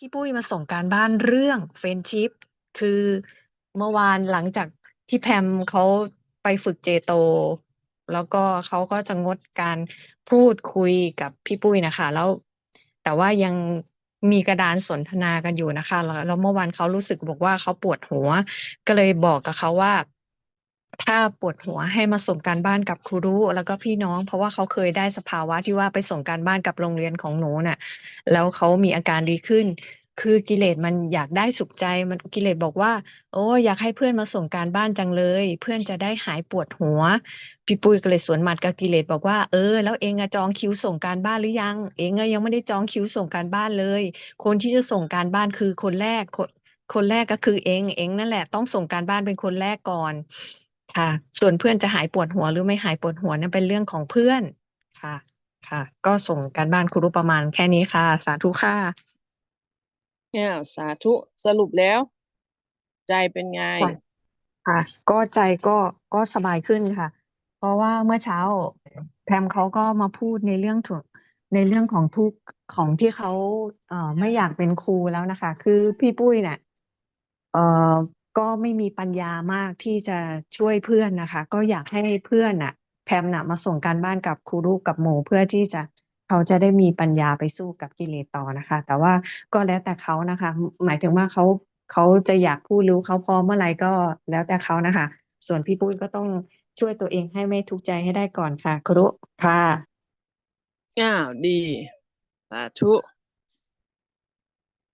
พี่ปุ้ยมาส่งการบ้านเรื่องเฟรนชิพคือเมื่อวานหลังจากที่แพมเขาไปฝึกเจโต แล้วก็เขาก็จะงดการพูดคุยกับพี่ปุ้ยนะคะ แล้วแต่ว่ายังมีกระดานสนทนากันอยู่นะคะ แล้วเมื่อวานเขารู้สึกบอกว่าเขาปวดหัว ก็เลยบอกกับเขาว่า ถ้าปวดหัวให้มาส่งการบ้านกับครูรุแล้วก็พี่น้อง เพราะว่าเขาเคยได้สภาวะที่ว่าไปส่งการบ้านกับโรงเรียนของหนูน่ะ แล้วเขามีอาการดีขึ้น คือกิเลสมันอยากได้สุขใจมันกิเลสบอกว่า โอ้อยากให้เพื่อนมาส่งการบ้านจังเลย เพื่อนจะได้หายปวดหัว พี่ปุ้ยก็เลยสวนหมัดกับกิเลสบอกว่าเออแล้วเองอะจองคิวส่งการบ้านหรือยัง เองอะยังไม่ได้จองคิวส่งการบ้านเลย คนที่จะส่งการบ้านคือคนแรกคนคนแรกก็คือเองเองนั่นแหละต้องส่งการบ้านเป็นคนแรกก่อน ค่ะ ส่วนเพื่อนจะหายปวดหัวหรือไม่หายปวดหัวนั่นเป็นเรื่องของเพื่อนค่ะ ค่ะ ก็ส่งการบ้านครูรุประมาณแค่นี้ค่ะ สาธุค่ะเนี่ยสาธุสรุปแล้ว ใจเป็นไงค่ะค่ะ ก็ใจก็ก็สบายขึ้นค่ะ เพราะว่าเมื่อเช้าแพมเขาก็มาพูดในเรื่องถูกในเรื่องของทุกข์ของที่เขาเอ่อไม่อยากเป็นครูแล้วนะคะ คือพี่ปุ้ยเนี่ยเอ่อ ก็ไม่มีปัญญามากที่จะช่วยเพื่อนนะคะ ก็อยากให้เพื่อนน่ะแพมน่ะมาส่งการบ้านกับครูรูกับหมูเพื่อที่จะเขาจะได้มีปัญญาไปสู้กับกิเลสต่อนะคะ แต่ว่าก็แล้วแต่เขานะคะ หมายถึงว่าเขาเขาจะอยากพูดรู้เขาพร้อมเมื่อไหร่ก็แล้วแต่เขานะคะ ส่วนพี่ปุ้ยก็ต้องช่วยตัวเองให้ไม่ทุกข์ใจให้ได้ก่อนค่ะ ครูรุค่ะอ้าวดีสาธุ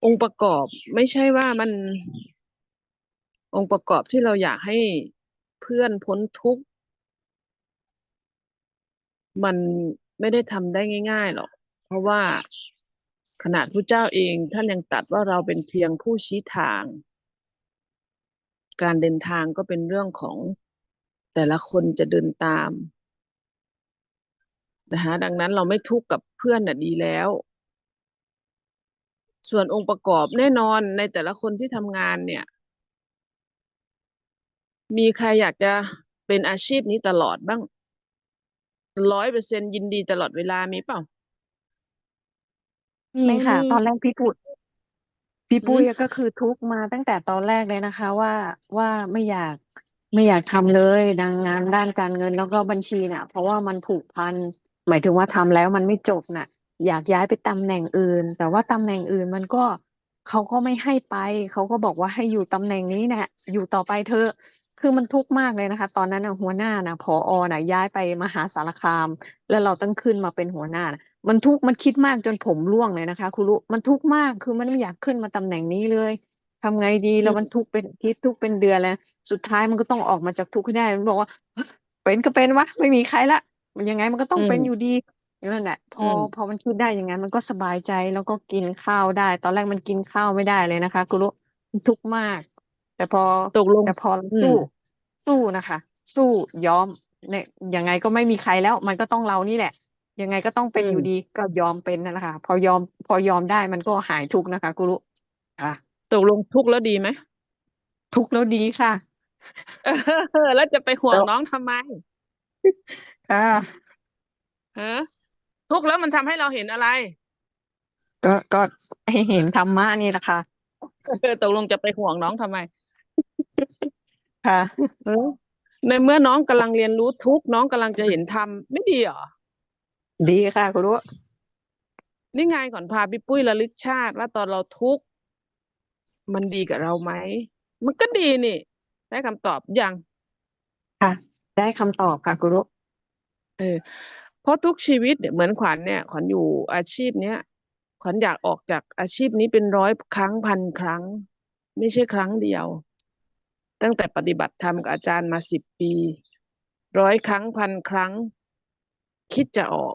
องค์ประกอบไม่ใช่ว่ามัน องค์ประกอบที่เราอยากให้เพื่อนพ้นทุกข์ มันไม่ได้ทำได้ง่าย ๆ หรอก เพราะว่าขนาดพระเจ้าเองท่านยังตัดว่าเราเป็นเพียงผู้ชี้ทาง การเดินทางก็เป็นเรื่องของแต่ละคนจะเดินตามนะคะดังนั้นเราไม่ทุกข์กับเพื่อนน่ะดีแล้ว ส่วนองค์ประกอบแน่นอนในแต่ละคนที่ทำงานเนี่ย มีใครอยากจะเป็นอาชีพนี้ตลอดบ้างร้อยเปอร์เซ็นยินดีตลอดเวลามีเปล่า มีไม่ค่ะ มี ตอนแรกพี่ปุ้ยพี่ปุ้ยอืมก็คือทุกข์มาตั้งแต่ตอนแรกเลยนะคะ ว่าว่าไม่อยากไม่อยากทำเลยดังงานด้านการเงินแล้วก็บัญชีน่ะ เพราะว่ามันผูกพันหมายถึงว่าทำแล้วมันไม่จบน่ะ อยากย้ายไปตำแหน่งอื่น แต่ว่าตำแหน่งอื่นมันก็เขาก็ไม่ให้ไปเขาก็บอกว่าให้อยู่ตำแหน่งนี้แหละอยู่ต่อไปเถอะ คือมันทุกข์มากเลยนะคะ ตอนนั้นน่ะหัวหน้าน่ะผอน่ะย้ายไปมหาสารคาม แล้วเราต้องขึ้นมาเป็นหัวหน้าน่ะมันทุกข์มันคิดมากจนผมร่วงเลยนะคะครูรุมันทุกข์มากคือมันไม่อยากขึ้นมาตำแหน่งนี้เลยทำไงดีแล้วมันทุกข์เป็นคิดทุกข์เป็นเดือนแล้ว สุดท้ายมันก็ต้องออกมาจากทุกข์ให้ได้มันบอกว่าเป็นก็เป็นวะไม่มีใครละ มันยังไงมันก็ต้องอืมเป็นอยู่ดีนั่นแหละพออืมพอมันคิดได้อย่างนั้นมันก็สบายใจแล้วก็กินข้าวได้ ตอนแรกมันกินข้าวไม่ได้เลยนะคะครูรุมันทุกข์มาก แต่พอตกลงแต่พอเราอืมสู้ สู้นะคะ สู้ยอมเนี่ยยังไงก็ไม่มีใครแล้ว มันก็ต้องเรานี่แหละ ยังไงก็ต้องเป็นอืมอยู่ดีก็ยอมเป็นนั่นแหละค่ะพอยอม พอยอมได้มันก็หายทุกข์นะคะกุรุค่ะตกลงทุกข์แล้วดีไหมทุกข์แล้วดีค่ะเออแล้วจะไปห่วงแล้วน้องทำไมค่ะฮะทุกข์แล้วมันทำให้เราเห็นอะไร ก็ก็ให้เห็นธรรมะนี่แหละค่ะเออตกลงจะไปห่วงน้องทำไม ค่ะ เออในเมื่อน้องกำลังเรียนรู้ทุกข์น้องกำลังจะเห็นธรรมไม่ดีเหรอ ดีค่ะกุรุนี่ไงก่อนพาพี่ปุ้ยระลึกชาติว่าตอนเราทุกข์มันดีกับเราไหม มันก็ดีนี่ ได้คำตอบยังค่ะ ได้คำตอบค่ะกุรุเออเพราะทุกชีวิตเนี่ยเหมือนขวัญเนี่ย ขวัญอยู่อาชีพเนี้ยขวัญอยากออกจากอาชีพนี้เป็นร้อยครั้งพันครั้ง ไม่ใช่ครั้งเดียว ตั้งแต่ปฏิบัติธรรมกับอาจารย์มาสิบปี ร้อยครั้งพันครั้ง คิดจะออก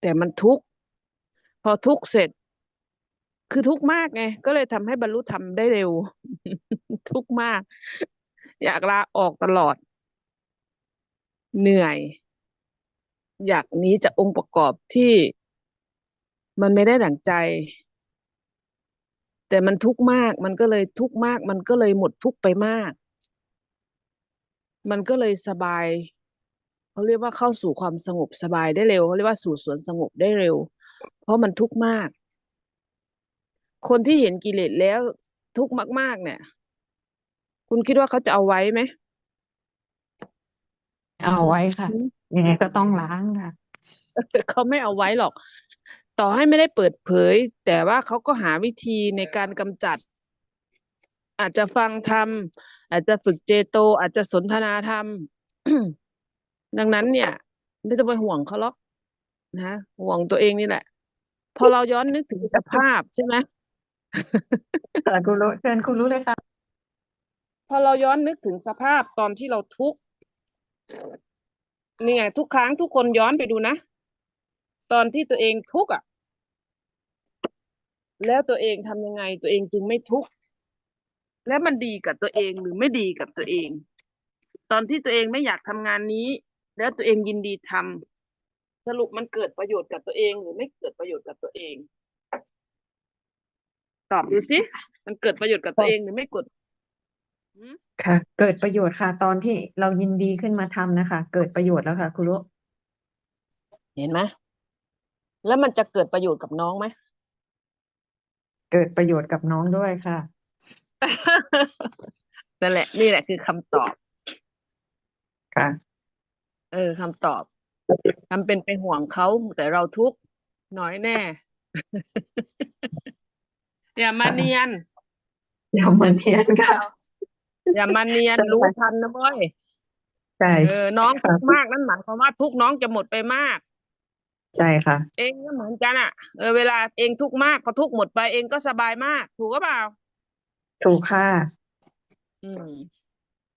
แต่มันทุกข์ พอทุกข์เสร็จ คือทุกข์มากไง ก็เลยทำให้บรรลุธรรมได้เร็ว ทุกข์มาก อยากลาออกตลอด เหนื่อย อยากหนี้จากองค์ประกอบที่มันไม่ได้ดั่งใจ แต่มันทุกข์มาก มันก็เลยทุกข์มาก มันก็เลยหมดทุกข์ไปมาก มันก็เลยสบายเขาเรียกว่าเข้าสู่ความสงบสบายได้เร็วเขาเรียกว่าสู่สวนสงบได้เร็ว เพราะมันทุกข์มาก คนที่เห็นกิเลสแล้วทุกข์มาก ๆ เนี่ย คุณคิดว่าเขาจะเอาไว้ไหมเอาไว้ค่ะอืมยังไงก็ต้องล้างค่ะเขาไม่เอาไว้หรอก ต่อให้ไม่ได้เปิดเผย แต่ว่าเขาก็หาวิธีในการกำจัด อาจจะฟังธรรม อาจจะฝึกเจโต อาจจะสนทนาธรรม ดังนั้นเนี่ย ไม่ต้องไปห่วงเขาหรอกนะห่วงตัวเองนี่แหละ พอเราย้อนนึกถึงสภาพใช่ไหมค่ะคุณรู้เชิญคุณรู้เลยค่ะ พอเราย้อนนึกถึงสภาพตอนที่เราทุกข์นี่ไงทุกครั้งทุกคนย้อนไปดูนะ ตอนที่ตัวเองทุกข์อะ แล้วตัวเองทำยังไง ตัวเองจึงไม่ทุกข์แล้วมันดีกับตัวเองหรือไม่ดีกับตัวเอง ตอนที่ตัวเองไม่อยากทำงานนี้ แล้วตัวเองยินดีทำสรุปมันเกิดประโยชน์กับตัวเอง หรือไม่เกิดประโยชน์กับตัวเอง ตอบดูสิมันเกิดประโยชน์กับตัวเองหรือไม่เกิดหืมค่ะ เกิดประโยชน์ค่ะ ตอนที่เรายินดีขึ้นมาทำนะคะ เกิดประโยชน์แล้วค่ะ คุณรู้เห็นไหม แล้วมันจะเกิดประโยชน์กับน้องไหม เกิดประโยชน์กับน้องด้วยค่ะ นั่นแหละ นี่แหละคือคำตอบ ค่ะ เออคำตอบทำเป็นไปห่วงเขาแต่เราทุกข์น้อยแน่ อย่ามาเนียนเดี๋ยวมาเทียนค่ะ อย่ามาเนียนใช่ค่ะรู้ทันนะเว้ยใช่เออน้องค่ะทุกข์มากนั่นหมายความว่าทุกข์น้องจะหมดไปมาก ใช่ค่ะ เองก็เหมือนกันอะ เออเวลาเองทุกข์มากพอทุกข์หมดไปเองก็สบายมาก ถูกก็เปล่า ถูกค่ะ อืม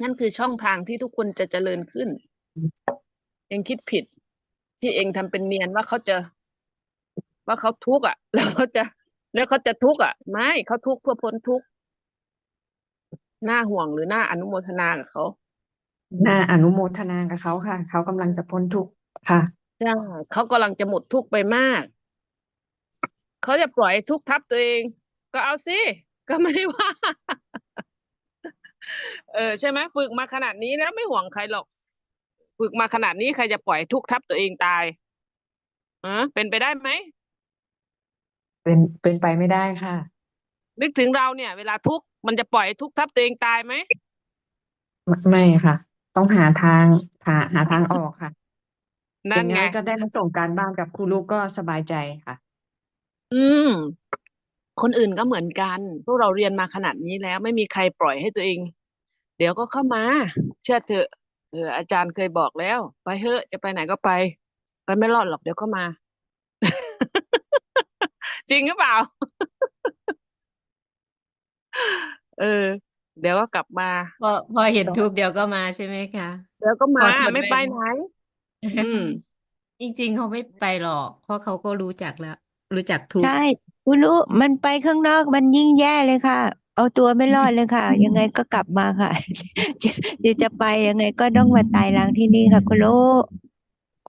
นั่นคือช่องทางที่ทุกคนจะเจริญขึ้น เองคิดผิด ที่เองทำเป็นเนียนว่าเขาจะ ว่าเขาทุกข์อะ แล้วเขาจะ แล้วเขาจะทุกข์อะ ไม่เขาทุกข์เพื่อพ้นทุกข์น่าห่วงหรือน่าอนุโมทนากับเขาน่าอนุโมทนากับเขาค่ะ เขากำลังจะพ้นทุกข์ค่ะ ใช่เขากำลังจะหมดทุกข์ไปมาก เขาจะปล่อยให้ทุกข์ทับตัวเอง ก็เอาสิ ก็ไม่ได้ว่า เออใช่ไหมฝึกมาขนาดนี้แล้วไม่ห่วงใครหรอก ฝึกมาขนาดนี้ใครจะปล่อยให้ทุกข์ทับตัวเองตายเออเป็นไปได้ไหม เป็นเป็นไปไม่ได้ค่ะ นึกถึงเราเนี่ย เวลาทุกข์มันจะปล่อยให้ทุกข์ทับตัวเองตายไหม ไม่ไม่ค่ะ ต้องหาทางหาหาทางออกค่ะอ นั่ย่านงไงน้อยก็ได้มาส่งการบ้านกับครูลูกก็สบายใจค่ะ อืม คนอื่นก็เหมือนกัน พวกเราเรียนมาขนาดนี้แล้วไม่มีใครปล่อยให้ตัวเอง เดี๋ยวก็เข้ามา เชื่อเถอะเอออาจารย์เคยบอกแล้ว ไปเถอะจะไปไหนก็ไป ไปไม่รอดหรอกเดี๋ยวก็มา จริงหรือเปล่า เออ เดี๋ยวก็กลับมา พอพอเห็นทุกข์เดี๋ยวก็มาใช่ไหมคะ เดี๋ยวก็พมาอทนไม่ไม่ไปไหน อืม จริง ๆ เขาไม่ไปหรอก เพราะเขาก็รู้จักแล้ว รู้จักทุกข์ใช่คุณรู้มันไปข้างนอกมันยิ่งแย่เลยค่ะ เอาตัวไม่รอดเลยค่ะ ยังไงก็กลับมาค่ะ จะจะจะไปยังไงก็ต้องมาตายรังที่นี่ค่ะ คุณรู้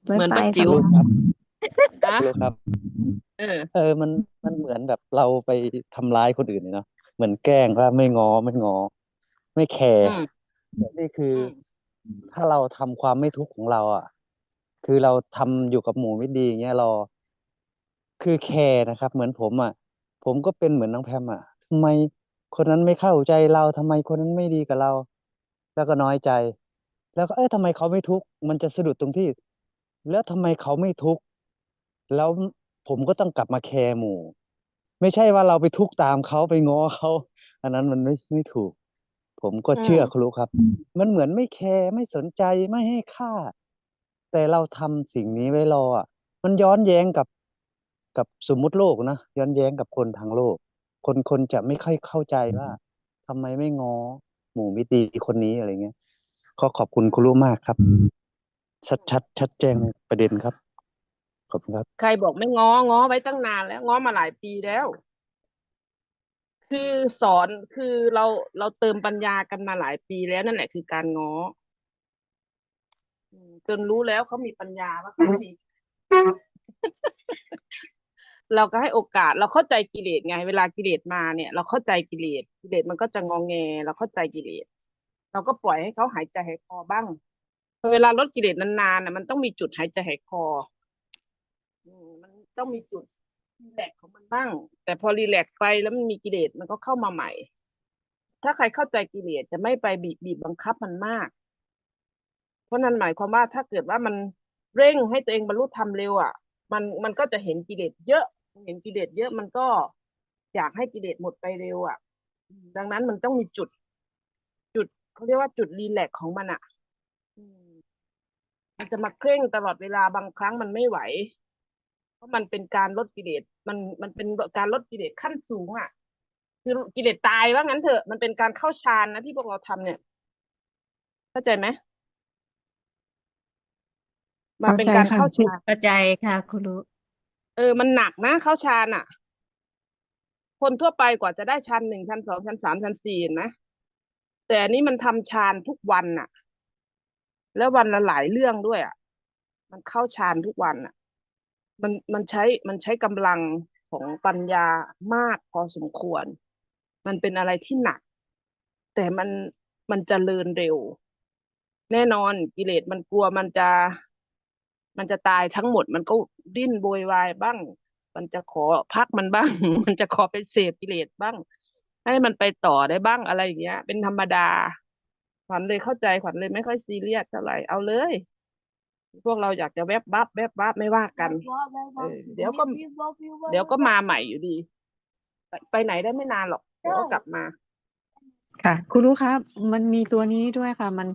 ไม่เหมือนไปป้าค่ะจิ๋วคุณครับนะรู้ครับ เออ เออมันมันเหมือนแบบเราไปทำร้ายคนอื่นเนาะเหมือนแกล้งว่าไม่งอไม่งอไม่แคร์อืมแต่นี่คืออือมถ้าเราทำความไม่ทุกข์ของเราอะ คือเราทำอยู่กับหมู่ไม่ดีอย่างเงี้ยเราคือแคร์นะครับ เหมือนผมอะผมก็เป็นเหมือนน้องแพมอะทำไมคนนั้นไม่เข้าใจเราทำไมคนนั้นไม่ดีกับเรา แล้วก็น้อยใจ แล้วก็เอ้ยทำไมเขาไม่ทุกข์มันจะสะดุดตรงที่ แล้วทำไมเขาไม่ทุกข์แล้วผมก็ต้องกลับมาแคร์หมู่ ไม่ใช่ว่าเราไปทุกข์ตามเขาไปง้อเขาอันนั้นมันไม่ไม่ถูก ผมก็อืเชื่อมครูครับ มันเหมือนไม่แคร์ไม่สนใจไม่ให้ค่า แต่เราทำสิ่งนี้ไว้รออะมันย้อนแย้งกับกับสมมุติโลกนะย้อนแย้งกับคนทางโลก คนคนจะไม่ค่อยเข้าใจว่าทำไมไม่ง้อหมู่มิตรดีคนนี้อะไรเงี้ยขอขอบคุณครูมากครับ ชัดชัดชัดแจ้งในประเด็นครับ ขอบคุณครับ ใครบอกไม่ง้อง้อไว้ตั้งนานแล้ว ง้อมาหลายปีแล้ว คือสอนคือเราเราเติมปัญญากันมาหลายปีแล้วนั่นแหละคือการง้ออืม จนรู้แล้วเขามีปัญญาว่าเขาไม่ดีเราก็ให้โอกาสเราเข้าใจกิเลสไง เวลากิเลสมาเนี่ย เราเข้าใจกิเลสกิเลสมันก็จะงองแง เราเข้าใจกิเลสเราก็ปล่อยให้เขาหายใจหายคอบ้างพอเวลาลดกิเลสนานๆน่ะมันต้องมีจุดหายใจหายคออืมมันต้องมีจุดรีแลกซ์ของมันบ้าง แต่พอรีแลกซ์ไปแล้วมันมีกิเลสมันก็เข้ามาใหม่ ถ้าใครเข้าใจกิเลสจะไม่ไปบีบบีบบังคับมันมาก เพราะนั้นหมายความว่าถ้าเกิดว่ามันเร่งให้ตัวเองบรรลุธรรมเร็วอะ มันมันก็จะเห็นกิเลสเยอะ เห็นกิเลสเยอะมันก็อยากให้กิเลสหมดไปเร็วอะ ดังนั้นมันต้องมีจุด จุดเขาเรียกว่าจุดรีแลกของมันอะมันจะมาเคร่งตลอดเวลาบางครั้งมันไม่ไหว เพราะมันเป็นการลดกิเลสมันมันเป็นการลดกิเลสขั้นสูงอะ คือกิเลสตายว่างั้นเถอะ มันเป็นการเข้าฌานนะที่พวกเราทำเนี่ย เข้าใจไหม มันเป็นการเข้าใจค่ะ เข้าฌานเข้าใจค่ะครูรู้เออมันหนักนะเข้าฌานอะ คนทั่วไปกว่าจะได้ชั้นหนึ่งชั้นสองชั้นสามชั้นสี่เห็นไหมแต่อันนี้มันทำฌานทุกวันน่ะ แล้ววันละหลายเรื่องด้วยอะ มันเข้าฌานทุกวันอะ มันมันใช้มันใช้กำลังของปัญญามากพอสมควร มันเป็นอะไรที่หนัก แต่มันมันจเจริญเร็ว แน่นอนกิเลสมันกลัวมันจะ มันจะตายทั้งหมดมันก็ดิ้นโวยวายบ้าง มันจะขอพักมันบ้าง มันจะขอไปเสพกิเลสบ้าง ให้มันไปต่อได้บ้างอะไรอย่างเงี้ย เป็นธรรมดา ขวัญเลยเข้าใจขวัญเลยไม่ค่อยซีเรียสเท่าไหร่เอาเลย พวกเราอยากจะแวบบับแวบบับไม่ว่ากันเออเดี๋ยวก็ เดี๋ยวก็มาใหม่อยู่ดี ไปไปไหนได้ไม่นานหรอกเดี๋ยวก็กลับมา ค่ะ คุณรู้ครับ มันมีตัวนี้ด้วยค่ะ มัน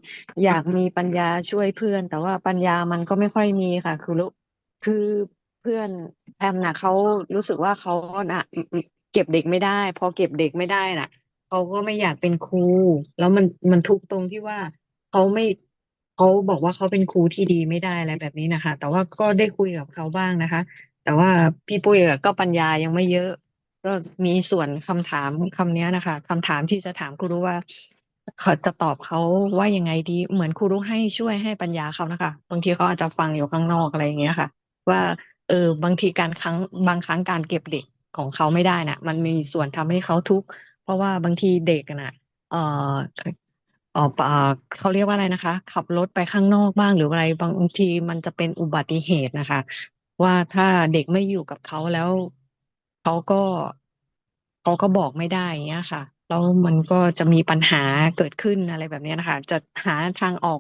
อยากมีปัญญาช่วยเพื่อน แต่ว่าปัญญามันก็ไม่ค่อยมีค่ะ คุณรู้คือเพื่อนแอมน่ะเขารู้สึกว่าเขาน่ะเก็บเด็กไม่ได้ พอเก็บเด็กไม่ได้น่ะเขาก็ไม่อยากเป็นครู แล้วมันมันทุกข์ตรงที่ว่าเขาไม่เขาบอกว่าเขาเป็นครูที่ดีไม่ได้อะไรแบบนี้นะคะ แต่ว่าก็ได้คุยกับเขาบ้างนะคะ แต่ว่าพี่ปุ้ยก็ปัญญายังไม่เยอะ ก็มีส่วนคำถามคำนี้นะคะคำถามที่จะถามครูรู้ว่าเขาจะตอบเขาว่ายังไงดี เหมือนครูรู้ให้ช่วยให้ปัญญาเขานะคะบางทีเขาอาจจะฟังอยู่ข้างนอกอะไรอย่างเงี้ยค่ะ ว่าเออบางทีการครั้งบางครั้งการเก็บเด็กของเขาไม่ได้น่ะมันมีส่วนทำให้เขาทุกข์เพราะว่าบางทีเด็กนะเอ่อเอ่อออเขาเรียกว่าอะไรนะคะ ขับรถไปข้างนอกบ้างหรืออะไรบางทีมันจะเป็นอุบัติเหตุนะคะ ว่าถ้าเด็กไม่อยู่กับเขาแล้ว เขาก็เขาก็บอกไม่ได้อย่างเงี้ยค่ะ แล้วมันก็จะมีปัญหาเกิดขึ้นอะไรแบบนี้นะคะ จะหาทางออก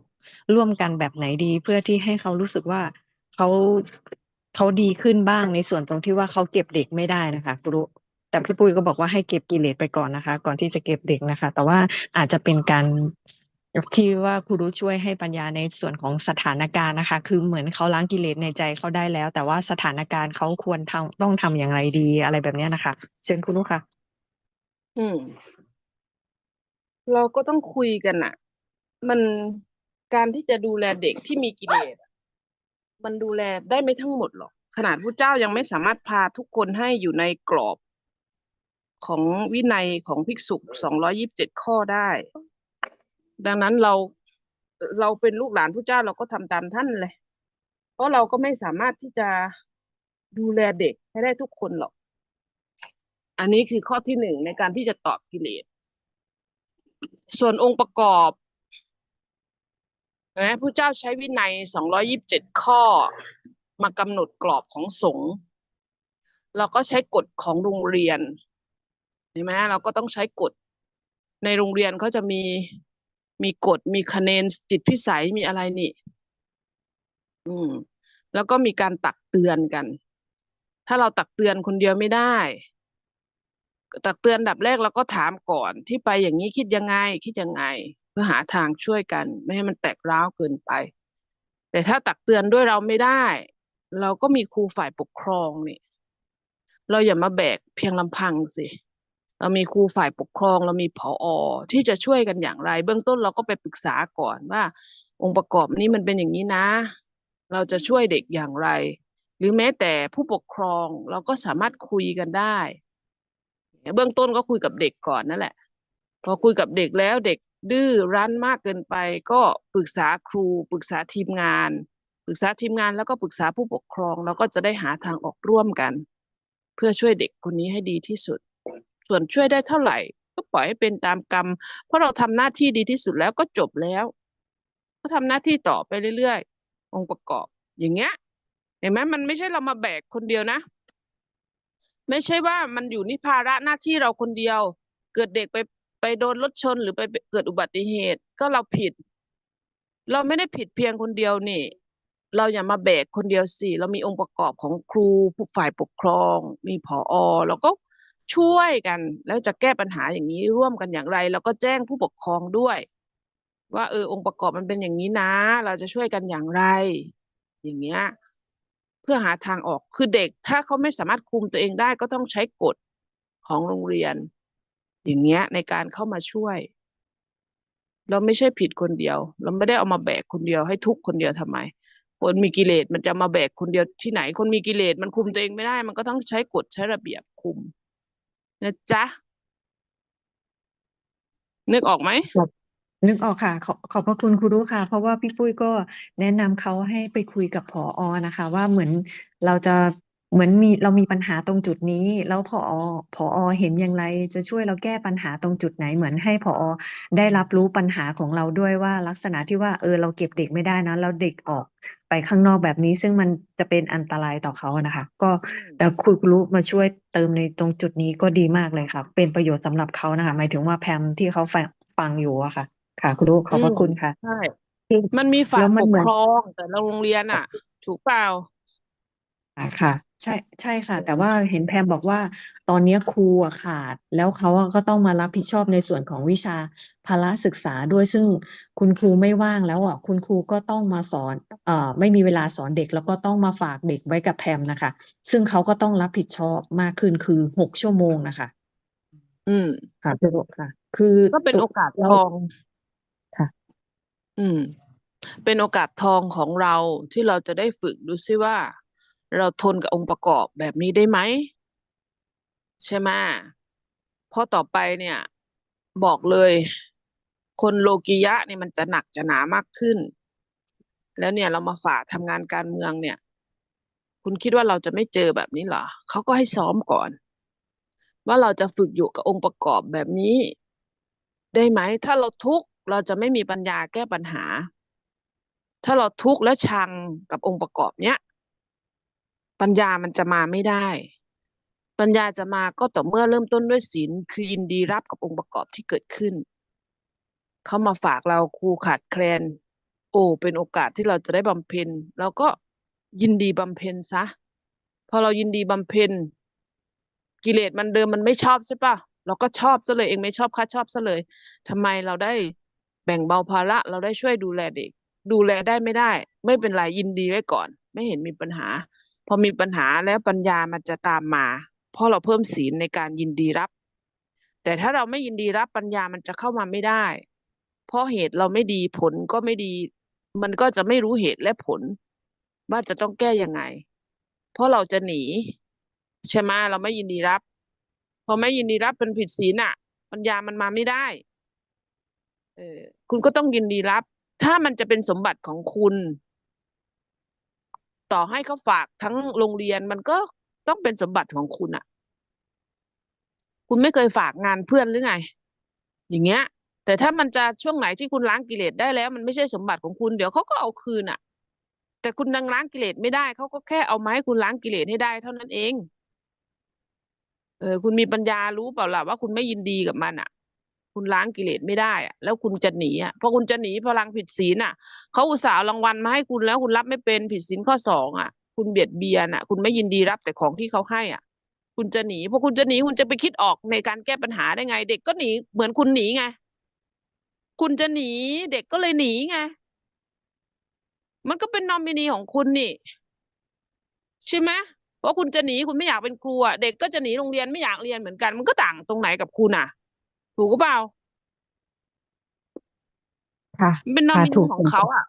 ร่วมกันแบบไหนดี เพื่อที่ให้เขารู้สึกว่าเขาเขาดีขึ้นบ้างในส่วนตรงที่ว่าเขาเก็บเด็กไม่ได้นะคะครูรู้แต่พี่ปุ้ยก็บอกว่าให้เก็บกิเลสไปก่อนนะคะ ก่อนที่จะเก็บเด็กนะคะ แต่ว่าอาจจะเป็นการ ที่ว่าครูรู้ช่วยให้ปัญญาในส่วนของสถานการณ์นะคะ คือเหมือนเขาล้างกิเลสในใจเขาได้แล้ว แต่ว่าสถานการณ์เขาควรทำต้องทำอย่างไรดีอะไรแบบนี้นะคะเชิญครูรู้ค่ะ อืม เราก็ต้องคุยกันน่ะมันการที่จะดูแลเด็กที่มีกิเลสมันดูแลได้ไม่ทั้งหมดหรอก ขนาดพระเจ้ายังไม่สามารถพาทุกคนให้อยู่ในกรอบของวินัยของภิกษุสองร้อยิบเจ็ดข้อได้ ดังนั้นเราเราเป็นลูกหลานพระเจ้าเราก็ทำตามท่านเลย เพราะเราก็ไม่สามารถที่จะดูแลเด็กให้ได้ทุกคนหรอก อันนี้คือข้อที่หนึ่งในการที่จะตอบกิเลส ส่วนองค์ประกอบนะผู้เจ้าใช้วินัยสองร้อยิบเจ็ดข้อ มากำหนดกรอบของสงฆ์เราก็ใช้กฎของโรงเรียนเห็นไหมเราก็ต้องใช้กฎในโรงเรียนเขาจะมี มีกฎมีคะแนนจิตพิสัยมีอะไรนี่ อืม แล้วก็มีการตักเตือนกัน ถ้าเราตักเตือนคนเดียวไม่ได้ ตักเตือนดับแรกเราก็ถามก่อนที่ไปอย่างนี้คิดยังไง คิดยังไง เพื่อหาทางช่วยกัน ไม่ให้มันแตกร้าวเกินไป แต่ถ้าตักเตือนด้วยเราไม่ได้ เราก็มีครูฝ่ายปกครองนี่ เราอย่ามาแบกเพียงลำพังสิ เรามีครูฝ่ายปกครอง เรามีผอที่จะช่วยกันอย่างไร เบื้องต้นเราก็ไปปรึกษาก่อนว่า องค์ประกอบนี้มันเป็นอย่างนี้นะ เราจะช่วยเด็กอย่างไร หรือแม้แต่ผู้ปกครองเราก็สามารถคุยกันได้ เบื้องต้นก็คุยกับเด็กก่อนนั่นแหละ พอคุยกับเด็กแล้วเด็กดื้อรั้นมากเกินไป ก็ปรึกษาครูปรึกษาทีมงานปรึกษาทีมงานแล้วก็ปรึกษาผู้ปกครอง แล้วก็จะได้หาทางออกร่วมกัน เพื่อช่วยเด็กคนนี้ให้ดีที่สุด ส่วนช่วยได้เท่าไหร่ ก็ปล่อยให้เป็นตามกรรม เพราะเราทำหน้าที่ดีที่สุดแล้วก็จบแล้ว ก็ทำหน้าที่ต่อไปเรื่อยๆ องค์ประกอบ อย่างเงี้ย เห็นไหมมันไม่ใช่เรามาแบกคนเดียวนะ ไม่ใช่ว่ามันอยู่นี่ภาระหน้าที่เราคนเดียว เกิดเด็กไปไปโดนรถชนหรือไปเกิดอุบัติเหตุ ก็เราผิด เราไม่ได้ผิดเพียงคนเดียวนี่ เราอย่ามาแบกคนเดียวสิเรามีองค์ประกอบของครูผู้ฝ่ายปกครอง มีผอแล้วก็ ช่วยกัน แล้วจะแก้ปัญหาอย่างนี้ร่วมกันอย่างไร แล้วก็แจ้งผู้ปกครองด้วย ว่าเออองค์ประกอบมันเป็นอย่างนี้นะ เราจะช่วยกันอย่างไร อย่างเงี้ยเพื่อหาทางออกคือเด็ก ถ้าเขาไม่สามารถคุมตัวเองได้ก็ต้องใช้กฎของโรงเรียน อย่างเงี้ยในการเข้ามาช่วย เราไม่ใช่ผิดคนเดียว เราไม่ได้เอามาแบกคนเดียวให้ทุกคนเดียวทำไมคนมีกิเลสมันจะมาแบกคนเดียวที่ไหน คนมีกิเลสมันคุมตัวเองไม่ได้ มันก็ต้องใช้กฎใช้ระเบียบคุม นะจ๊ะ นึกออกไหม นึกออกค่ะ ขอบขอบพระคุณครูรุค่ะ เพราะว่าพี่ปุ้ยก็แนะนำเขาให้ไปคุยกับผอนะคะ ว่าเหมือนเราจะ เหมือนมีเรามีปัญหาตรงจุดนี้ แล้วผอผอเห็นอย่างไรจะช่วยเราแก้ปัญหาตรงจุดไหนเหมือนให้ผอได้รับรู้ปัญหาของเราด้วยว่าลักษณะที่ว่าเออเราเก็บเด็กไม่ได้นะแล้วเด็กออกไปข้างนอกแบบนี้ ซึ่งมันจะเป็นอันตรายต่อเขานะคะ ก็แต่คุณครูมาช่วยเติมในตรงจุดนี้ก็ดีมากเลยค่ะ เป็นประโยชน์สำหรับเขานะคะหมายถึงว่าแพมที่เขาฟังฟังอยู่อะค่ะ ค่ะ คุณลูกขอบพระคุณค่ะใช่คือมันมีฝ่ายแล้วมัปนกเหมือนครองแต่ละโรงเรียนอะ ถูกเปล่าอ่าค่ะ ใช่ใช่ค่ะ แต่ว่าเห็นแพมบอกว่า ตอนนี้ครูอะขาด แล้วเขาอะก็ต้องมารับผิดชอบในส่วนของวิชาพละศึกษาด้วยซึ่งคุณครูไม่ว่างแล้วอะคุณครูก็ต้องมาสอนเอ่อไม่มีเวลาสอนเด็ก แล้วก็ต้องมาฝากเด็กไว้กับแพมนะคะ ซึ่งเขาก็ต้องรับผิดชอบมากขึ้นคือหกชั่วโมงนะคะ อืมค่ะคุณลูกค่ะคือก็เป็นตัวโอกาสเราทองค่ะ อืม เป็นโอกาสทองของเราที่เราจะได้ฝึกดูซิว่า เราทนกับองค์ประกอบแบบนี้ได้ไหมใช่ไหมเพราะต่อไปเนี่ย บอกเลย คนโลกิยะเนี่ยมันจะหนักจะหนามากขึ้น แล้วเนี่ยเรามาฝ่าทำงานการเมืองเนี่ย คุณคิดว่าเราจะไม่เจอแบบนี้เหรอเขาก็ให้ซ้อมก่อน ว่าเราจะฝึกอยู่กับองค์ประกอบแบบนี้ ได้ไหม ถ้าเราทุกข์เราจะไม่มีปัญญาแก้ปัญหา ถ้าเราทุกข์และชังกับองค์ประกอบเนี้ย ปัญญามันจะมาไม่ได้ ปัญญาจะมาก็ต่อเมื่อเริ่มต้นด้วยศีลคือยินดีรับกับองค์ประกอบที่เกิดขึ้น เขามาฝากเราครูขาดแคลน โอ้เป็นโอกาสที่เราจะได้บำเพ็ญเราก็ยินดีบำเพ็ญซะพอเรายินดีบำเพ็ญกิเลสมันเดิมมันไม่ชอบใช่ปะเราก็ชอบซะเลยเองไม่ชอบข้าชอบซะเลยทำไมเราได้แบ่งเบาภาระเราได้ช่วยดูแลเด็ก ดูแลได้ไม่ได้ ไม่เป็นไรยินดีไว้ก่อน ไม่เห็นมีปัญหา พอมีปัญหาแล้วปัญญามันจะตามมา เพราะเราเพิ่มศีลในการยินดีรับ แต่ถ้าเราไม่ยินดีรับปัญญามันจะเข้ามาไม่ได้ เพราะเหตุเราไม่ดีผลก็ไม่ดี มันก็จะไม่รู้เหตุและผล ว่าจะต้องแก้ยังไง เพราะเราจะหนีใช่ไหมเราไม่ยินดีรับ พอไม่ยินดีรับเป็นผิดศีลอะ ปัญญามันมาไม่ได้เออคุณก็ต้องยินดีรับ ถ้ามันจะเป็นสมบัติของคุณ ต่อให้เขาฝากทั้งโรงเรียนมันก็ต้องเป็นสมบัติของคุณอะคุณไม่เคยฝากงานเพื่อนหรือไง อย่างเงี้ย แต่ถ้ามันจะช่วงไหนที่คุณล้างกิเลสได้แล้ว มันไม่ใช่สมบัติของคุณเดี๋ยวเขาก็เอาคืนอะแต่คุณดังล้างกิเลสไม่ได้เขาก็แค่เอามาให้คุณล้างกิเลสให้ได้เท่านั้นเองเออคุณมีปัญญารู้เปล่าล่ะว่าคุณไม่ยินดีกับมันอะ คุณล้างกิเลสไม่ได้อะแล้วคุณจะหนีอะเพราะคุณจะหนีพลังผิดศีลอะเขาอุตส่าห์รางวัลมาให้คุณแล้วคุณรับไม่เป็นผิดศีลข้อสองอะ คุณเบียดเบียนอะ คุณไม่ยินดีรับแต่ของที่เขาให้อะ คุณจะหนีพอคุณจะหนีคุณจะไปคิดออกในการแก้ปัญหาได้ไง เด็กก็หนีเหมือนคุณหนีไงคุณจะหนีเด็กก็เลยหนีไงมันก็เป็นนอมินีของคุณนี่ใช่ไหมเพราะคุณจะหนีคุณไม่อยากเป็นครูอะเด็กก็จะหนีโรงเรียนไม่อยากเรียนเหมือนกัน มันก็ต่างตรงไหนกับคุณอะ ถูกหรือเปล่าค่ะมันเป็นนอค่ะมินีถูกของเขาอะ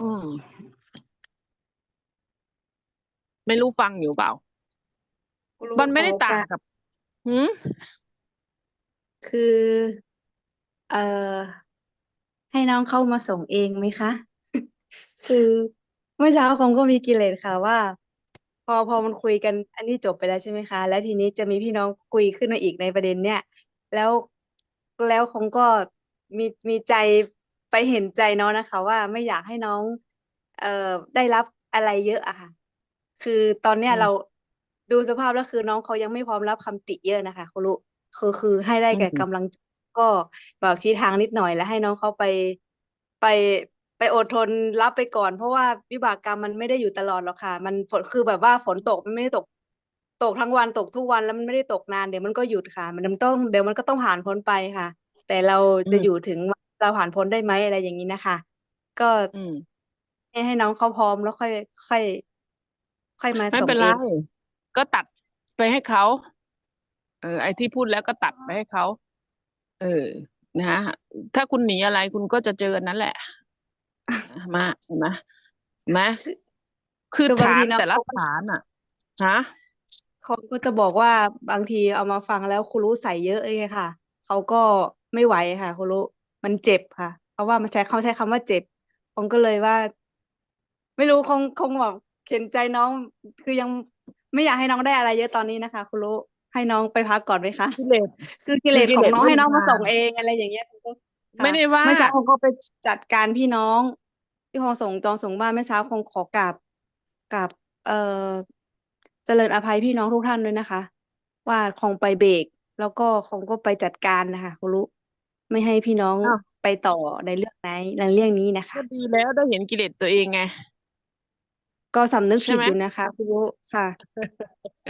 อืม ไม่รู้ฟังอยู่เปล่าครูรู้มันไม่ได้ขอโอต่างกาสกับหืมคือ เอ่อ ให้น้องเข้ามาส่งเองไหมคะ คือเมื่อเช้าคงก็มีกิเลสค่ะว่าพ อพอมันคุยกันอันนี้จบไปแล้วใช่ไหมคะ แล้วทีนี้จะมีพี่น้องคุยขึ้นมาอีกในประเด็นเนี้ยแล้วแล้วคงก็มีมีใจไปเห็นใจน้องนะคะ ว่าไม่อยากให้น้อง เอ่อได้รับอะไรเยอะอะค่ะ คือตอนเนี้ยอืมเราดูสภาพแล้วคือน้องเขายังไม่พร้อมรับคำติเยอะนะคะคุณลูกคือคือให้ได้แก่อืมกำลังใจก็แบบชี้ทางนิดหน่อยแล้วให้น้องเขาไปไป ไปอดทนรับไปก่อน เพราะว่าวิบากกรรมมันไม่ได้อยู่ตลอดหรอกค่ะ มันฝนคือแบบว่าฝนตกมันไม่ได้ตก ตกทั้งวันตกทุกวันแล้วมันไม่ได้ตกนานเดี๋ยวมันก็หยุดค่ะ มันต้องเดี๋ยวมันก็ต้องผ่านพ้นไปค่ะ แต่เราอืจะมอยู่ถึงวันเราผ่านพ้นได้ไหมอะไรอย่างนี้นะคะ ก็อืมให้ให้น้องเขาพร้อมแล้วค่อย ค่อย ค่อยมาไม่ส่งเป็นเอไรง ก็ตัดไปให้เขา เออ ไอ้ที่พูดแล้วก็ตัดไปให้เขา เออ นะฮะ ถ้าคุณหนีอะไรคุณก็จะเจออันนั้นแหละ มาเห็นไหมเห็นไหมคือคือคือบางฐานทีน้องแต่ละเขาก็ฐานอะฮะ เขาก็จะบอกว่าบางทีเอามาฟังแล้วครูรู้ใส่เยอะเลยค่ะ เขาก็ไม่ไหวค่ะครูรู้มันเจ็บค่ะ เพราะว่ามันใช้เขาใช้คำว่าเจ็บผมก็เลยว่า ไม่รู้คงคงแบบเข็นใจน้อง คือยังไม่อยากให้น้องได้อะไรเยอะตอนนี้นะคะครูรู้ให้น้องไปพักก่อนไหมคะ กิเลสคือกิเลสคือกิของเลสน้องให้น้องเริ่มามมาส่งเองอะไรอย่างเงี้ยคุณก็ไม่ ค่ะได้ว่า เมื่อเช้าคงก็ไปจัดการพี่น้องพี่คงส่งตอนส่งบ้านเมื่อเช้าคงขอกราบกราบเอ่อเจริญอภัยพี่น้องทุกท่านด้วยนะคะ ว่าคงไปเบรกแล้วก็คงก็ไปจัดการนะคะคุณรู้ไม่ให้พี่น้องอ้าว ไปต่อในเรื่องไหนในเรื่องนี้นะคะ ก็ดีแล้วได้เห็นกิเลสตัวเองไง ก็สำนึกใช่ผิดไหมอยู่นะคะคุณรู้ค่ะ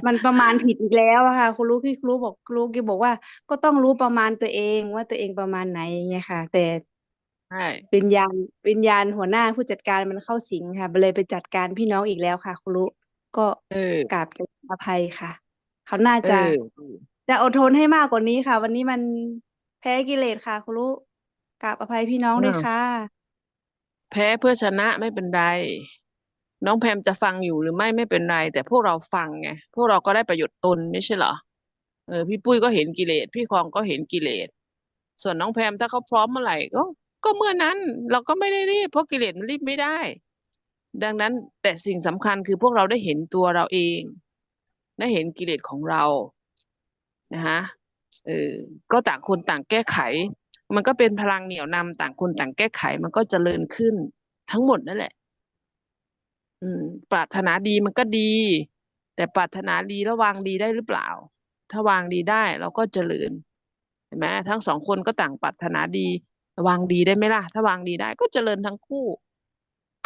มันประมาณผิดอีกแล้วอะค่ะคุณรู้พี่ครูบอกครูกีบอกว่า ก็ต้องรู้ประมาณตัวเองว่าตัวเองประมาณไหนอย่างเงี้ยค่ะ แต่ใช่วิญญาณวิญญาณหัวหน้าผู้จัดการมันเข้าสิงค่ะเลยไปจัดการพี่น้องอีกแล้วค่ะคุณรู้ก็เออกราบอภัยค่ะ เขาน่าเอจะอจะอดทนให้มากกว่านี้ค่ะ วันนี้มันแพ้กิเลสค่ะคุณรู้กราบอภัยพี่น้องด้วยอ้าวค่ะ แพ้เพื่อชนะไม่เป็นไร น้องแพมจะฟังอยู่หรือไม่ไม่เป็นไร แต่พวกเราฟังไงพวกเราก็ได้ประโยชน์ตนไม่ใช่เหรอเออพี่ปุ้ยก็เห็นกิเลส พี่คองก็เห็นกิเลส ส่วนน้องแพมถ้าเขาพร้อมเมื่อไหร่ก็ก็เมื่อนั้นเราก็ไม่ได้รีบเพราะกิเลสมันรีบไม่ได้ ดังนั้นแต่สิ่งสำคัญคือพวกเราได้เห็นตัวเราเอง ได้เห็นกิเลสของเรานะฮะเออก็ต่างคนต่างแก้ไข มันก็เป็นพลังเหนี่ยวนำต่างคนต่างแก้ไขมันก็เจริญขึ้นทั้งหมดนั่นแหละ อืม ปรารถนาดีมันก็ดี แต่ปรารถนาดีแล้ววางดีได้หรือเปล่า ถ้าวางดีได้เราก็เจริญเห็นไหมทั้งสองคนก็ต่างปรารถนาดี วางดีได้ไหมล่ะ ถ้าวางดีได้ก็เจริญทั้งคู่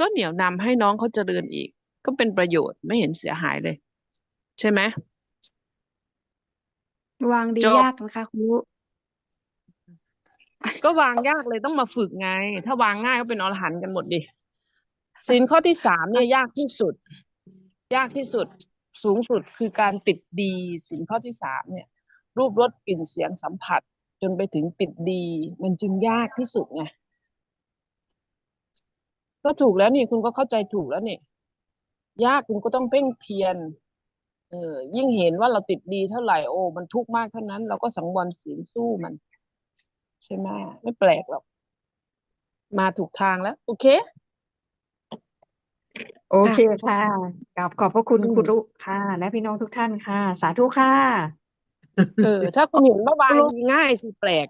ก็เหนี่ยวนำให้น้องเขาเจริญอีก ก็เป็นประโยชน์ไม่เห็นเสียหายเลย ใช่ไหมวางดีจบยากนะคะคุณรู้ก็วางยากเลยต้องมาฝึกไง ถ้าวางง่ายก็เป็นอรหันต์กันหมดดิ ศีลข้อที่สามเนี่ยยากที่สุด ยากที่สุดสูงสุดคือการติดดีศีลข้อที่สามเนี่ย รูปรสกลิ่นเสียงสัมผัส จนไปถึงติดดี มันจึงยากที่สุดไงก็ถูกแล้วนี่คุณก็เข้าใจถูกแล้วนี่ยากคุณก็ต้องเพ่งเพียรเออ ยิ่งเห็นว่าเราติดดีเท่าไหร่โอ้มันทุกข์มากเท่านั้น เราก็สังวรศีลสู้มัน ใช่ไหมไม่แปลกหรอกมาถูกทางแล้ว โอเค โอเคค่ะกราบขอบพระคุณอืมครูรุค่ะ และพี่น้องทุกท่านค่ะ สาธุค่ะ เออ ถ้าคุณเห็นว่าวางดีง่ายสิแปลก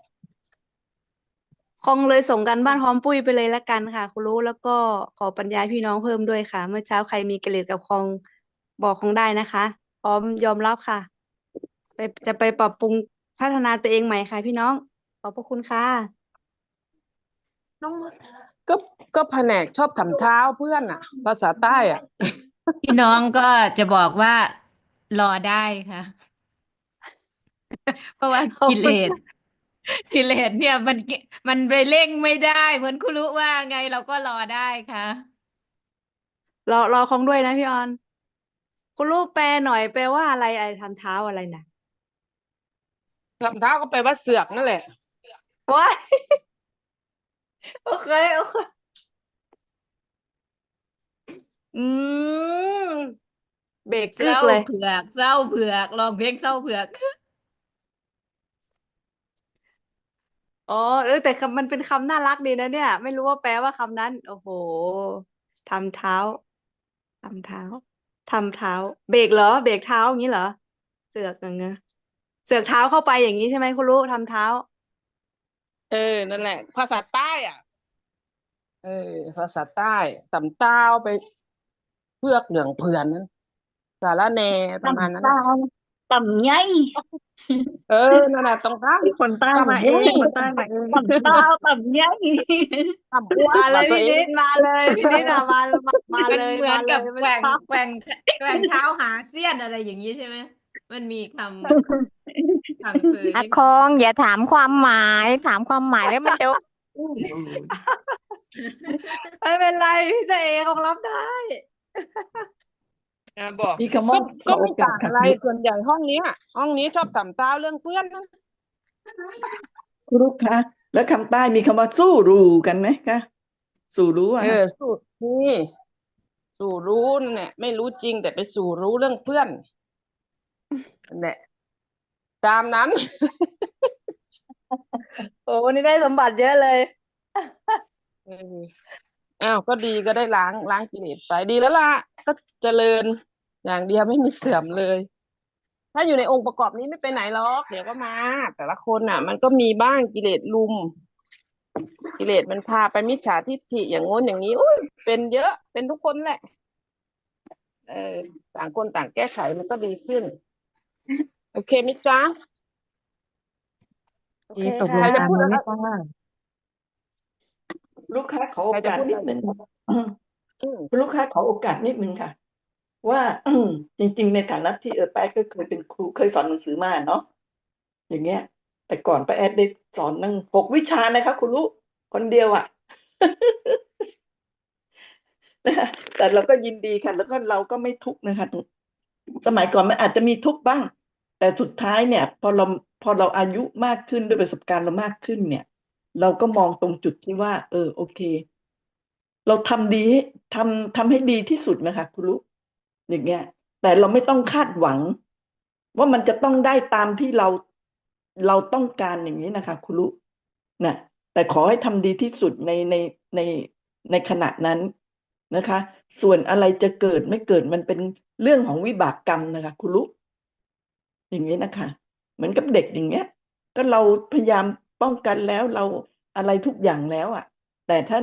คงเลยส่งกันบ้านพร้อมปุ้ยไปเลยละกันค่ะคุณรู้แล้วก็ขอปัญญาพี่น้องเพิ่มด้วยค่ะ เมื่อเช้าใครมีกิเลสกับคองบอกคงได้นะคะ พร้อมยอมรับค่ะ ไปจะไปปรับปรุงพัฒนาตัวเองใหม่ค่ะพี่น้อง ขอบพระคุณค่ะ ก็ก็แผนกชอบทำเท้าเพื่อนอะ ภาษาใต้อะ พี่น้องก็จะบอกว่ารอได้ค่ะ เพราะว่าขอบกิเลคุณสค่ะกิเลสเนี่ยมันกิมันไปเร่งไม่ได้ เหมือนคุณรู้ว่าไงเราก็รอได้ค่ะรอรอคงด้วยนะพี่ออน คุณลูกแปลหน่อยแปลว่าอะไรอะไรทำเท้าอะไรนะทำเท้าก็แปลว่าเสือกนั่นแหละว้าย โอเคโอเคอืมเบรกเศกึกร้าเลยเผือกเศร้าเผือกลองเพลงเศร้าเผือก อ๋อเออแต่คำมันเป็นคำน่ารักดีนะเนี่ย ไม่รู้ว่าแปลว่าคำนั้น โอ้โหทำเท้าทำเท้าทำเท้า เบรกเหรอ เบรกเท้าอย่างนี้เหรอ เสือกอย่างเงี้ยเสือกเท้าเข้าไปอย่างนี้ใช่ไหมคุณลูกทำเท้า เออ นั่นแหละ ภาษาใต้อะ เออภาษาใต้ตำเต้าไปเพือกเหลืองเผือนนั้นสารแหน่ประมาณนั้นต่ำน่ะตาต่ำใหญ่เออนั่นน่ะตรงข้ามคนใต้มาเองคนใต้มาเองต่ำตาต่ำใหญ่ต่ำอ้วนมาเลว่ายตัวพี่เอนิงดมาเลยพี่นิดอะมามามามันเลยเหมือมานเลกับยแกว่งไม่แกว่งแกว่งเท้าหาเสี้ยนอะไรอย่างนี้ใช่ไหมมันมีคำคำคืออาที่คองอย่าถามความหมาย ถามความหมายแล้วมันจะ ไม่เป็นไรพี่เจเอคงรับได้อะบอกมีคำก็ว่าขก็อโอไม่กาต่าสงค่ะอะไรส่วนใหญ่ห้องเนี้ยห้องนี้ชอบต่ำเต้าเรื่องเพื่อนนะคุณลูกคะแล้วคำใต้มีคำว่าสู้รู้กันไหมคะสู่รู้อะเอค่ะอสู่นี่สู่รู้นั่นแหละไม่รู้จริงแต่ไปสู่รู้เรื่องเพื่อนนั่นแหละตามนั้น โอ้วันนี้ได้สมบัติเยอะเลย เอออ้าวก็ดีก็ได้ล้างล้างกิเลสไปดีแล้วล่ะก็เจริญอย่างเดียวไม่มีเสื่อมเลย ถ้าอยู่ในองค์ประกอบนี้ไม่ไปไหนหรอกเดี๋ยวก็มา แต่ละคนน่ะ มันก็มีบ้างกิเลสลุม กิเลสมันพาไปมิจฉาทิฏฐิอย่างง้นอย่างนี้อุ้ยเป็นเยอะเป็นทุกคนแหละ เออต่างคนต่างแก้ไขมันก็ดีขึ้น โอเคมิจ้าโอที่เคตกลงใครจะตามพูดนั้นอะไรไหมคะ ลูกค้าขอโอใครจะกาสพูดนิอะดไรหนึ่งอืมอืมคุณลูกค้าขอโอกาสนิดนึงค่ะ ว่าอืมจริง ๆ ในฐานะที่เออแป๊กก็เคยเป็นครูเคยสอนหนังสือมาเนาะอย่างเงี้ย แต่ก่อนป้าแอดได้สอนตั้งหกวิชานะคะ คุณลูกคนเดียวอะนะคะแต่เราก็ยินดีค่ะ แล้วก็เราก็ไม่ทุกข์นะคะสมัยก่อนมันอาจจะมีทุกข์บ้าง แต่สุดท้ายเนี่ย พอเราพอเราอายุมากขึ้นด้วยประสบการณ์เรามากขึ้นเนี่ย เราก็มองตรงจุดที่ว่า เออ โอเค เราทำดีทำทำให้ดีที่สุดนะคะคุณลูกอย่างเงี้ย แต่เราไม่ต้องคาดหวัง ว่ามันจะต้องได้ตามที่เราเราต้องการอย่างนี้นะคะคุณลูกนะแต่ขอให้ทำดีที่สุดในในในในขณะนั้นนะคะ ส่วนอะไรจะเกิดไม่เกิดมันเป็นเรื่องของวิบากกรรมนะคะคุณลูกอย่างนี้นะคะ เหมือนกับเด็กอย่างเงี้ย ก็เราพยายาม ป้องกันแล้วเราอะไรทุกอย่างแล้วอะ แต่ถ้า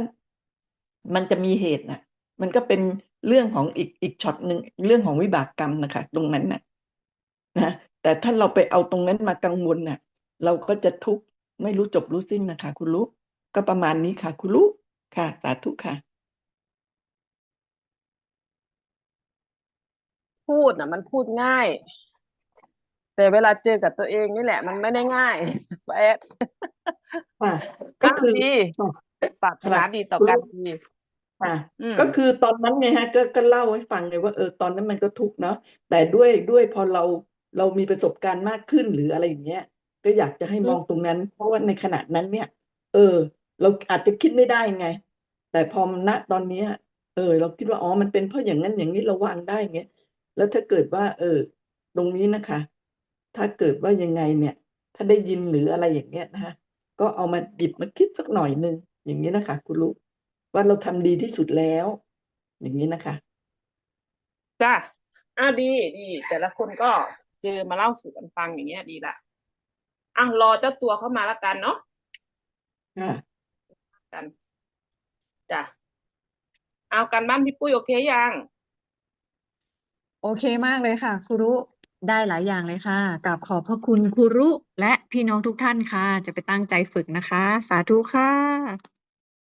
มันจะมีเหตุน่ะมันก็เป็นเรื่องของอีกอีกช็อตหนึ่งเรื่องของวิบากกรรมนะคะ ตรงนั้นน่ะนะแต่ถ้าเราไปเอาตรงนั้นมากังวลน่ะ เราก็จะทุกข์ไม่รู้จบรู้สิ้นนะคะ คุณลูกก็ประมาณนี้ค่ะ คุณลูกค่ะสาธุค่ะ พูดน่ะมันพูดง่าย แต่เวลาเจอกับตัวเองนี่แหละ มันไม่ได้ง่ายป้าแอดค่ะก็คือดีค่ะปรารถนาดีต่อกันดีค่ะอืมก็คือตอนนั้นไงฮะก็ก็เล่าให้ฟังเลยว่าเออตอนนั้นมันก็ทุกข์เนาะแต่ด้วยด้วยพอเราเรามีประสบการณ์มากขึ้นหรืออะไรอย่างเงี้ยก็อยากจะให้มองตรงนั้น เพราะว่าในขณะนั้นเนี่ย เออ เราอาจจะคิดไม่ได้ไง แต่พอณตอนเนี้ยเออ เราคิดว่าอ๋อมันเป็นเพราะอย่างนั้นอย่างนี้เราวางได้เงี้ยแล้วถ้าเกิดว่า เออ ตรงนี้นะคะ ถ้าเกิดว่ายังไงเนี่ย ถ้าได้ยินหรืออะไรอย่างเงี้ยนะคะก็เอามาหยิบมาคิดสักหน่อยหนึ่งอย่างนี้นะคะคุณลูกว่าเราทำดีที่สุดแล้ว อย่างนี้นะคะจ้าอ้าวดีดี แต่ละคนก็เจอมาเล่าสู่กันฟังอย่างเงี้ยดีละอะรอเจ้าตัวเข้ามาแล้วกันเนาะค่ะกันจ้ะเอากันบ้านพี่ปุ้ยโอเคยัง โอเคมากเลยค่ะครูรุ ได้หลายอย่างเลยค่ะกราบขอบพระคุณครูรุ และพี่น้องทุกท่านค่ะ จะไปตั้งใจฝึกนะคะ สาธุค่ะ